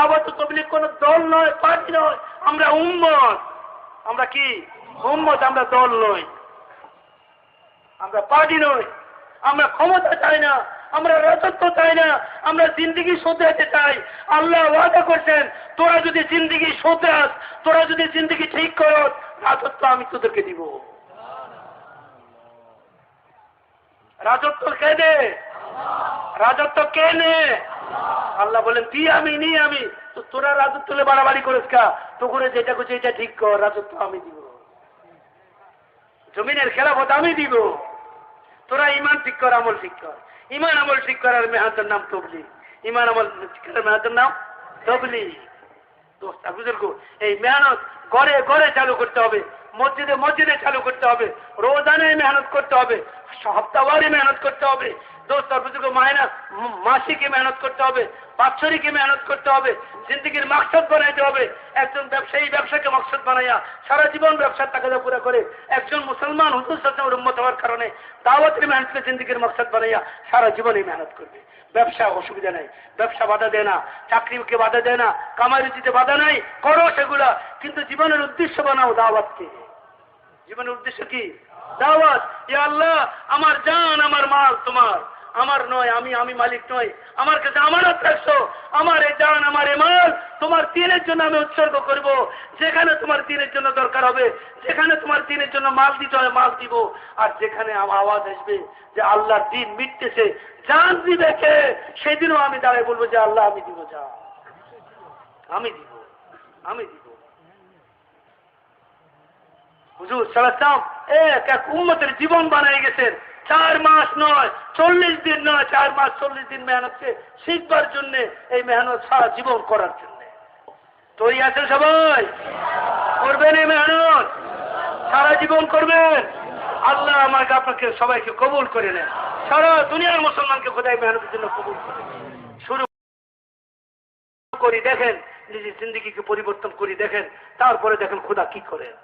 দাওয়াত তবলিগ কোন দল নয়, পার্টি নয়। আমরা উম্মত। আমরা কি? উম্মত, আমরা দল নই। আমরা পার্টি নই। আমরা ক্ষমতা চাই না। আমরা রাজত্ব চাই না। আমরা জিন্দিগি শোধরাতে চাই। আল্লাহ ওয়াদা করছেন, তোরা যদি জিন্দিগি শোধরাস, তোরা যদি জিন্দিগি ঠিক করস, রাজত্ব আমি তোদেরকে দিব। রাজত্ব কে নে রাজত্ব কে নে? আল্লাহ বলেন তুই আমি, নি আমি। তো তোরা রাজত্ব তুলে বাড়াবাড়ি করিস কা? তো করে যেটা করছে এটা ঠিক কর, রাজত্ব আমি দিব। জমিনের খেলাফত আমি দিব। তোরা ইমান ঠিক কর, আমল ঠিক কর। ইমান আমল ঠিক করার মেহাতের নাম তবলি ইমান আমল ঠিক করার মেহাতের নাম তবলি এই মেহনত ঘরে ঘরে চালু করতে হবে। মসজিদে মসজিদে চালু করতে হবে। রোজানে মেহনত করতে হবে। সপ্তাহবারে মেহনত করতে হবে। দোস্ত বুজুর্গ মায়না মাসিকে মেহনত করতে হবে, বাৎসরিকে মেহনত করতে হবে, জিন্দগির মাকসদ বানাইতে হবে। একজন ব্যবসায়ী ব্যবসাকে মকসদ বানাইয়া সারা জীবন ব্যবসার টাকা পুরো করে একজন মুসলমান হুজুর সাথে উন্মত হওয়ার কারণে দাওয়াতের মেহনতকে জিন্দগির মকসদ বানাইয়া সারা জীবনই মেহনত করবে। ব্যবসা অসুবিধা নেই, ব্যবসা বাধা দেয় না, চাকরিকে বাধা দেয় না, কামাই রুচিতে বাধা নাই, করো সেগুলা, কিন্তু জীবনের উদ্দেশ্য বানাও দাওয়াতকে। জীবনের উদ্দেশ্য কি? দাওয়াত। আল্লাহ, আমার জান, আমার মাল তোমার। আমার নয়, আমি আমি মালিক নয় আমার কাছে আমানত রাখছো আমার এই জান, আমার এ মাল, তোমার দিনের জন্য আমি উৎসর্গ করব। যেখানে তোমার দিনের জন্য দরকার হবে, যেখানে তোমার দিনের জন্য মাল দিতে হয়, মাল দিব। আর যেখানে আমার আওয়াজ আসবে যে আল্লাহর দিন মিটতেছে, জান দিবে সেদিনও আমি দাঁড়ায় বলব যে আল্লাহ, আমি দিব যা আমি দিব আমি দিব। হুজুর সালাম এক এক উম্মতের জীবন বানিয়ে গেছেন। চার মাস নয়, চল্লিশ দিন নয়, চার মাস চল্লিশ দিন মেহনতকে শিখবার জন্য এই মেহনত সারা জীবন করার জন্য। তৈরি আছে সবাই? করবেন এই মেহনত? সারা জীবন করবেন? আল্লাহ আমাকে আপনাকে সবাইকে কবুল করে নেন। সারা দুনিয়ার মুসলমানকে খোদাই মেহনতের জন্য কবুল করে শুরু করি, দেখেন, নিজের জিন্দিগিকে পরিবর্তন করি, দেখেন, তারপরে দেখেন খোদা কি করেন।